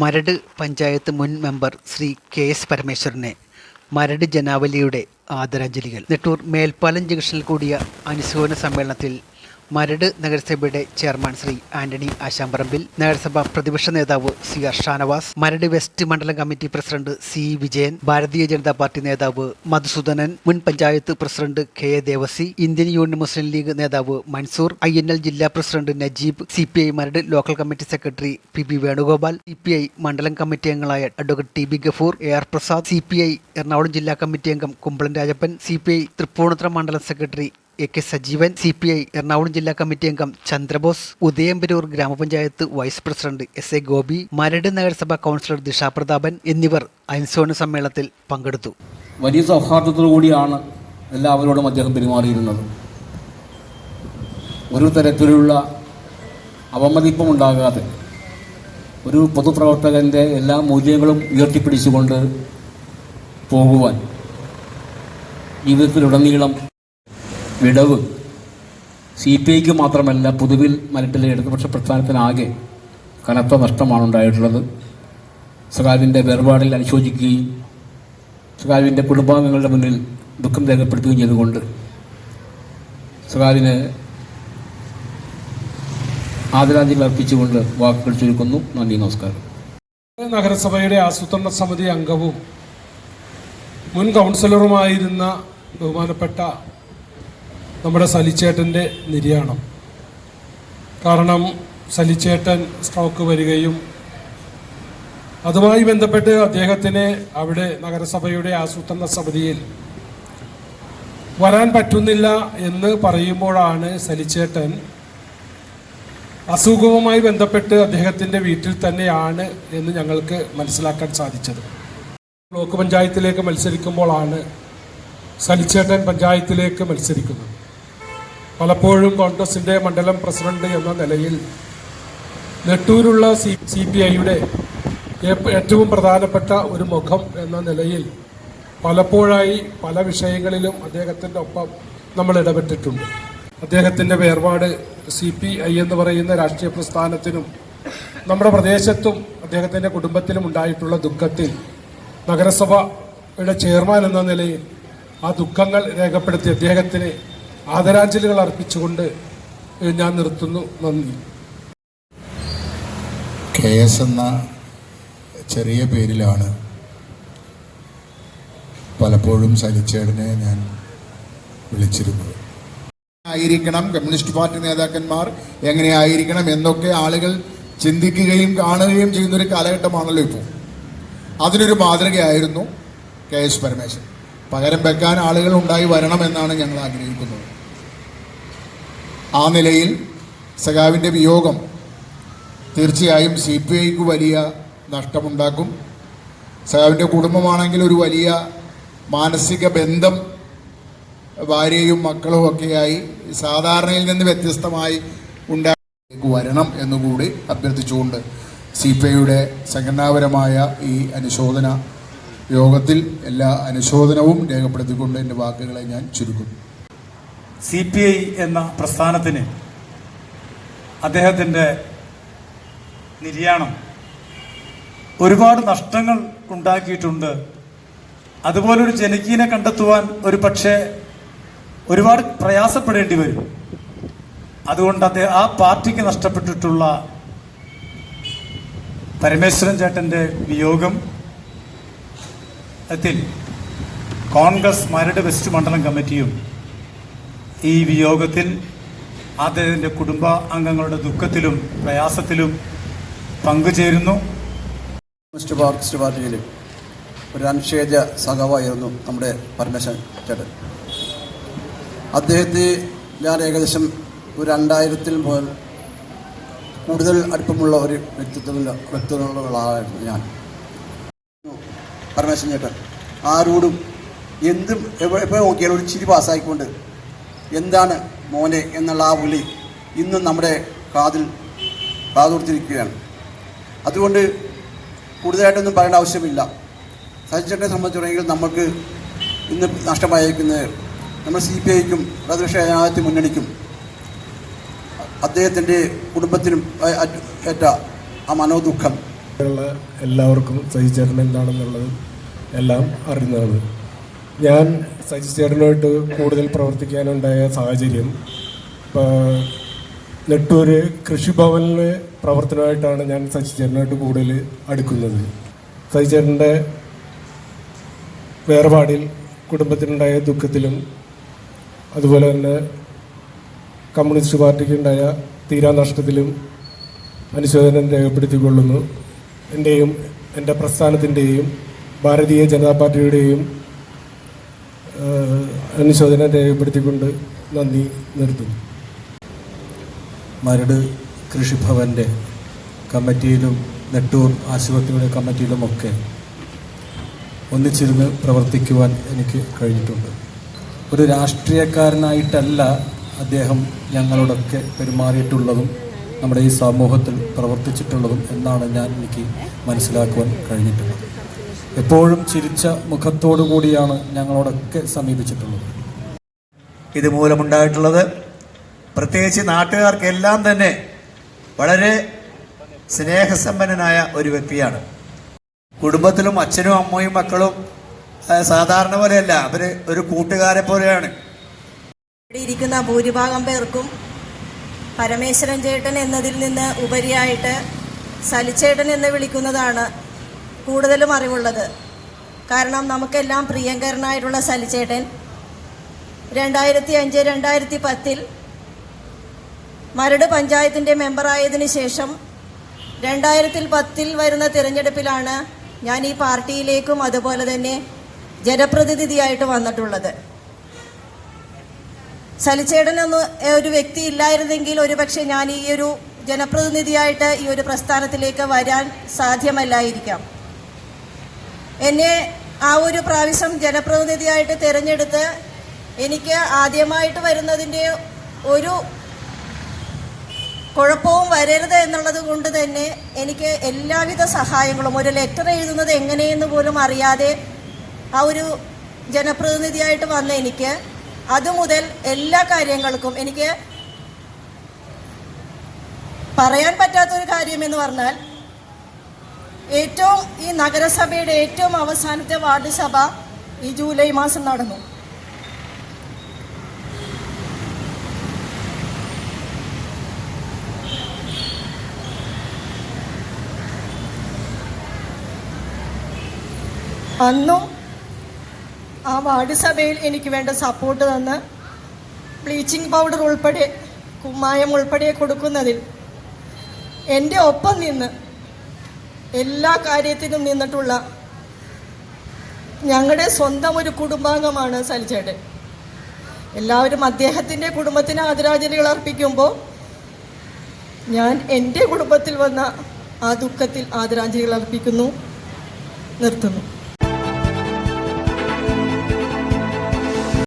മരട് പഞ്ചായത്ത് മുൻ member Shri K S പരമേശ്വരനെ മരട് ജനാവലിയുടെ ആദരാഞ്ജലികൾ. നെട്ടൂർ മേൽപ്പാലം ജംഗ്ഷനിൽ കൂടിയ അനുശോചന സമ്മേളനത്തിൽ മരട് നഗരസഭയുടെ ചെയർമാൻ ശ്രീ ആന്റണി ആശാമ്പറമ്പിൽ നഗരസഭ പ്രതിപക്ഷ നേതാവ് C R Shanavas Maradu west മണ്ഡലം committee president C Vijayan Bharatiya Janata Party നേതാവ് മധുസൂദനൻ മുൻ panchayat president K A Devasi Indian Union Muslim League നേതാവ് മൻസൂർ ഐ എൻ എൽ ജില്ലാ president Najeeb C P I Maradu local committee secretary P B Venugopal C P I മണ്ഡലം committee അംഗങ്ങളായ advocate T B Gafoor A R Prasad C P I Ernakulam ജില്ലാ committee അംഗം Kumbalan Rajappan C P I Tripunithura മണ്ഡലം secretary A K Sajeevan C P I Ernakulam ജില്ലാ committee അംഗം ചന്ദ്രബോസ് ഉദയംപരൂർ ഗ്രാമപഞ്ചായത്ത് vice president S A Gopi Maradu നഗരസഭാ councillor Disha Prathapan എന്നിവർ അനുശോചന സമ്മേളനത്തിൽ പങ്കെടുത്തു. വലിയ സൗഹാർദ്ദത്തോടു കൂടിയാണ് എല്ലാവരോടും അദ്ദേഹം പെരുമാറിയിരുന്നത്. ഒരു തരത്തിലുള്ള അവമതിപ്പം ഉണ്ടാകാതെ ഒരു പൊതുപ്രവർത്തകന്റെ എല്ലാ മൂല്യങ്ങളും ഉയർത്തിപ്പിടിച്ചുകൊണ്ട് പോകുവാൻ ജീവിതത്തിലുടനീളം വിടവ്. സി പി ഐക്ക് മാത്രമല്ല പൊതുവിൽ മരട്ടിലെ ഇടതുപക്ഷ പ്രസ്ഥാനത്തിനാകെ കനത്ത നഷ്ടമാണ് ഉണ്ടായിട്ടുള്ളത്. സഖാവിന്റെ വേർപാടിൽ അനുശോചിക്കുകയും സഖാവിന്റെ കുടുംബാംഗങ്ങളുടെ മുന്നിൽ ദുഃഖം രേഖപ്പെടുത്തുകയും ചെയ്തുകൊണ്ട് സഖാവിന് ആദരാഞ്ജലി അർപ്പിച്ചുകൊണ്ട് വാക്കുകൾ ചുരുക്കുന്നു. നന്ദി നമസ്കാരം. നഗരസഭയുടെ ആസൂത്രണ സമിതി അംഗവും മുൻ കൗൺസിലറുമായിരുന്ന ബഹുമാനപ്പെട്ട നമ്മുടെ സലിച്ചേട്ടന്റെ നിര്യാണം. കാരണം സലിച്ചേട്ടൻ സ്ട്രോക്ക് വരികയും അതുമായി ബന്ധപ്പെട്ട് അദ്ദേഹത്തിന് അവിടെ നഗരസഭയുടെ ആസൂത്രണ സമിതിയിൽ വരാൻ പറ്റുന്നില്ല എന്ന് പറയുമ്പോഴാണ് സലിച്ചേട്ടൻ അസുഖവുമായി ബന്ധപ്പെട്ട് അദ്ദേഹത്തിന്റെ വീട്ടിൽ തന്നെയാണ് എന്ന് ഞങ്ങൾക്ക് മനസ്സിലാക്കാൻ സാധിച്ചത്. ബ്ലോക്ക് പഞ്ചായത്തിലേക്ക് മത്സരിക്കുമ്പോഴാണ് സലിച്ചേട്ടൻ പഞ്ചായത്തിലേക്ക് മത്സരിക്കുന്നത്. പലപ്പോഴും കോൺഗ്രസിന്റെ മണ്ഡലം പ്രസിഡന്റ് എന്ന നിലയിൽ നെട്ടൂരുള്ള സി സി പി ഐയുടെ ഏറ്റവും പ്രധാനപ്പെട്ട ഒരു മുഖം എന്ന നിലയിൽ പലപ്പോഴായി പല വിഷയങ്ങളിലും അദ്ദേഹത്തിന്റെ ഒപ്പം നമ്മൾ ഇടപെട്ടിട്ടുണ്ട്. അദ്ദേഹത്തിന്റെ വേർപാട് സി പി ഐ എന്ന് പറയുന്ന രാഷ്ട്രീയ പ്രസ്ഥാനത്തിനും നമ്മുടെ പ്രദേശത്തും അദ്ദേഹത്തിന്റെ കുടുംബത്തിലും ഉണ്ടായിട്ടുള്ള ദുഃഖത്തിൽ നഗരസഭയുടെ ചെയർമാൻ എന്ന നിലയിൽ ആ ദുഃഖങ്ങൾ രേഖപ്പെടുത്തി അദ്ദേഹത്തിന് ആദരാഞ്ജലികൾ അർപ്പിച്ചുകൊണ്ട് ഞാൻ നിർത്തുന്നു. നന്ദി. കെ എസ് എന്ന ചെറിയ പേരിലാണ് പലപ്പോഴും സലിച്ചേടനെ ഞാൻ വിളിച്ചിരുന്നത്. ആയിരിക്കണം കമ്മ്യൂണിസ്റ്റ് പാർട്ടി നേതാക്കന്മാർ എങ്ങനെയായിരിക്കണം എന്നൊക്കെ ആളുകൾ ചിന്തിക്കുകയും കാണുകയും ചെയ്യുന്നൊരു കാലഘട്ടമാണല്ലോ ഇപ്പോൾ. അതിനൊരു മാതൃകയായിരുന്നു കെ എസ് പരമേശ്വരൻ. പകരം വെക്കാൻ ആളുകൾ ഉണ്ടായി വരണമെന്നാണ് ഞങ്ങൾ ആഗ്രഹിക്കുന്നത്. ആ നിലയിൽ സഖാവിന്റെ വിയോഗം തീർച്ചയായും സി പി ഐക്ക് വലിയ നഷ്ടമുണ്ടാക്കും. സഖാവിന്റെ കുടുംബമാണെങ്കിൽ ഒരു വലിയ മാനസിക ബന്ധം ഭാര്യയും മക്കളും ഒക്കെയായി സാധാരണയിൽ നിന്ന് വ്യത്യസ്തമായി ഉണ്ടാക്കി വരണം എന്നുകൂടി അഭ്യർത്ഥിച്ചുകൊണ്ട് സി പി ഐയുടെ സംഘടനാപരമായ ഈ അനുശോചന യോഗത്തിൽ എല്ലാ അനുശോചനവും രേഖപ്പെടുത്തിക്കൊണ്ട് എന്റെ വാക്കുകളെ ഞാൻ ചുരുക്കുന്നു. സി പി ഐ എന്ന പ്രസ്ഥാനത്തിന് അദ്ദേഹത്തിന്റെ നിര്യാണം ഒരുപാട് നഷ്ടങ്ങൾ ഉണ്ടാക്കിയിട്ടുണ്ട്. അതുപോലൊരു ജനകീയനെ കണ്ടെത്തുവാൻ ഒരു പക്ഷേ ഒരുപാട് പ്രയാസപ്പെടേണ്ടി വരും. അതുകൊണ്ട് അദ്ദേഹം ആ പാർട്ടിക്ക് നഷ്ടപ്പെട്ടിട്ടുള്ള പരമേശ്വരൻ ചേട്ടന്റെ വിയോഗം ത്തിൽ കോൺഗ്രസ് മരട് വെസ്റ്റ് മണ്ഡലം കമ്മിറ്റിയും ഈ വിയോഗത്തിൽ അദ്ദേഹത്തിന്റെ കുടുംബ അംഗങ്ങളുടെ ദുഃഖത്തിലും പ്രയാസത്തിലും പങ്കുചേരുന്നു. കമ്മ്യൂണിസ്റ്റ് മിസ്റ്റർ പാർട്ടിയിൽ ഒരു അനിഷേധ്യ സഖാവായിരുന്നു നമ്മുടെ പരമേശൻ ചേട്ടൻ. അദ്ദേഹത്തെ ഞാൻ ഏകദേശം ഒരു രണ്ടായിരത്തിൽ മുതൽ കൂടുതൽ അടുപ്പമുള്ള ഒരു വ്യക്തിത്വമുള്ള വ്യക്തിത്വമുള്ള ആളായിരുന്നു ഞാൻ. പരമേശ്വരൻ ചേട്ടൻ ആരോടും എന്തും എപ്പോഴും നോക്കിയാലും ഒരു ചിരി പാസ്സായിക്കൊണ്ട് എന്താണ് മോനെ എന്നുള്ള ആ വിളി ഇന്നും നമ്മുടെ കാതിൽ കാതൂർത്തിരിക്കുകയാണ്. അതുകൊണ്ട് കൂടുതലായിട്ടൊന്നും പറയേണ്ട ആവശ്യമില്ല. സജിച്ചേട്ടനെ സംബന്ധിച്ചിടണമെങ്കിൽ നമുക്ക് ഇന്ന് നഷ്ടമായിരിക്കുന്നത് നമ്മൾ സി പി ഐക്കും പ്രതിപക്ഷ ജനാധിപത്യ മുന്നണിക്കും അദ്ദേഹത്തിന്റെ കുടുംബത്തിനും ഏറ്റ ആ മനോദുഃഖം. എല്ലാവർക്കും സജിച്ചേട്ടൻ എന്താണെന്നുള്ളത് എല്ലാം അറിയുന്നതാണ്. ഞാൻ സജി ചേട്ടനുമായിട്ട് കൂടുതൽ പ്രവർത്തിക്കാനുണ്ടായ സാഹചര്യം നെട്ടൂര് കൃഷിഭവനിലെ പ്രവർത്തനമായിട്ടാണ് ഞാൻ സജി ചേട്ടനുമായിട്ട് കൂടുതൽ അടുക്കുന്നത്. സജി ചേട്ടന്റെ വേർപാടിൽ കുടുംബത്തിനുണ്ടായ ദുഃഖത്തിലും അതുപോലെ തന്നെ കമ്മ്യൂണിസ്റ്റ് പാർട്ടിക്കുണ്ടായ തീരാനഷ്ടത്തിലും അനുശോചനം രേഖപ്പെടുത്തിക്കൊള്ളുന്നു. എന്റെയും എന്റെ പ്രസ്ഥാനത്തിന്റെയും ഭാരതീയ ജനതാ പാർട്ടിയുടെയും അനുശോചനം രേഖപ്പെടുത്തിക്കൊണ്ട് നന്ദി നിർത്തുന്നു. മരട് കൃഷിഭവന്റെ കമ്മിറ്റിയിലും നെട്ടൂർ ആശുപത്രിയുടെ കമ്മിറ്റിയിലുമൊക്കെ ഒന്നിച്ചിരുന്ന് പ്രവർത്തിക്കുവാൻ എനിക്ക് കഴിഞ്ഞിട്ടുണ്ട്. ഒരു രാഷ്ട്രീയക്കാരനായിട്ടല്ല അദ്ദേഹം ഞങ്ങളോടൊക്കെ പെരുമാറിയിട്ടുള്ളതും നമ്മുടെ ഈ സമൂഹത്തിൽ പ്രവർത്തിച്ചിട്ടുള്ളതും എന്നാണ് ഞാൻ എനിക്ക് മനസ്സിലാക്കുവാൻ കഴിഞ്ഞിട്ടുള്ളത്. എപ്പോഴും ചിരിച്ച മുഖത്തോടു കൂടിയാണ് ഞങ്ങളോടൊക്കെ സമീപിച്ചിട്ടുള്ളത്. ഇതുമൂലമുണ്ടായിട്ടുള്ളത് പ്രത്യേകിച്ച് നാട്ടുകാർക്കെല്ലാം തന്നെ വളരെ സ്നേഹസമ്പന്നനായ ഒരു വ്യക്തിയാണ്. കുടുംബത്തിലും അച്ഛനും അമ്മയും മക്കളും സാധാരണ പോലെയല്ല അവർ ഒരു കൂട്ടുകാരെ പോലെയാണ്. ഇവിടെ ഇരിക്കുന്ന ഭൂരിഭാഗം പേർക്കും പരമേശ്വരൻ ചേട്ടൻ എന്നതിൽ നിന്ന് ഉപരിയായിട്ട് സലിച്ചേട്ടൻ എന്ന് വിളിക്കുന്നതാണ് കൂടുതലും അറിവുള്ളത്. കാരണം നമുക്കെല്ലാം പ്രിയങ്കരനായിട്ടുള്ള സലിച്ചേട്ടൻ. രണ്ടായിരത്തി അഞ്ച് രണ്ടായിരത്തി പത്തിൽ മരട് പഞ്ചായത്തിന്റെ മെമ്പറായതിനു ശേഷം രണ്ടായിരത്തിൽ പത്തിൽ വരുന്ന തിരഞ്ഞെടുപ്പിലാണ് ഞാൻ ഈ പാർട്ടിയിലേക്കും അതുപോലെ തന്നെ ജനപ്രതിനിധിയായിട്ട് വന്നിട്ടുള്ളത്. സലിച്ചേടൻ ഒന്ന് ഒരു വ്യക്തി ഇല്ലായിരുന്നെങ്കിൽ ഒരുപക്ഷെ ഞാൻ ഈ ഒരു ജനപ്രതിനിധിയായിട്ട് ഈ ഒരു പ്രസ്ഥാനത്തിലേക്ക് വരാൻ സാധ്യമല്ലായിരിക്കാം. എന്നെ ആ ഒരു പ്രാവശ്യം ജനപ്രതിനിധിയായിട്ട് തിരഞ്ഞെടുത്ത് എനിക്ക് ആദ്യമായിട്ട് വരുന്നതിന്റെ ഒരു കുഴപ്പവും വരരുത് എന്നുള്ളത് കൊണ്ട് തന്നെ എനിക്ക് എല്ലാവിധ സഹായങ്ങളും ഒരു ലെറ്റർ എഴുതുന്നത് എങ്ങനെയെന്ന് പോലും അറിയാതെ ആ ഒരു ജനപ്രതിനിധിയായിട്ട് വന്ന എനിക്ക്. അതുമുതൽ എല്ലാ കാര്യങ്ങൾക്കും എനിക്ക് പറയാൻ പറ്റാത്തൊരു കാര്യമെന്ന് പറഞ്ഞാൽ ഏറ്റവും ഈ നഗരസഭയുടെ ഏറ്റവും അവസാനത്തെ വാർഡ് സഭ ഈ ജൂലൈ മാസം നടന്നു. അന്നും ആ വാർഡ് സഭയിൽ എനിക്ക് വേണ്ട സപ്പോർട്ട് തന്ന് ബ്ലീച്ചിങ് പൗഡർ ഉൾപ്പെടെ കുമ്മായം ഉൾപ്പെടെ കൊടുക്കുന്നതിൽ എന്റെ ഒപ്പം നിന്ന് എല്ലാ കാര്യത്തിനും നിന്നിട്ടുള്ള ഞങ്ങളുടെ സ്വന്തം ഒരു കുടുംബാംഗമാണ് സലിച്ചേട്ടൻ. എല്ലാവരും അദ്ദേഹത്തിന്റെ കുടുംബത്തിന് ആദരാഞ്ജലികൾ അർപ്പിക്കുമ്പോൾ ഞാൻ എന്റെ കുടുംബത്തിൽ വന്ന ആ ദുഃഖത്തിൽ ആദരാഞ്ജലികൾ അർപ്പിക്കുന്നു നിർത്തുന്നു.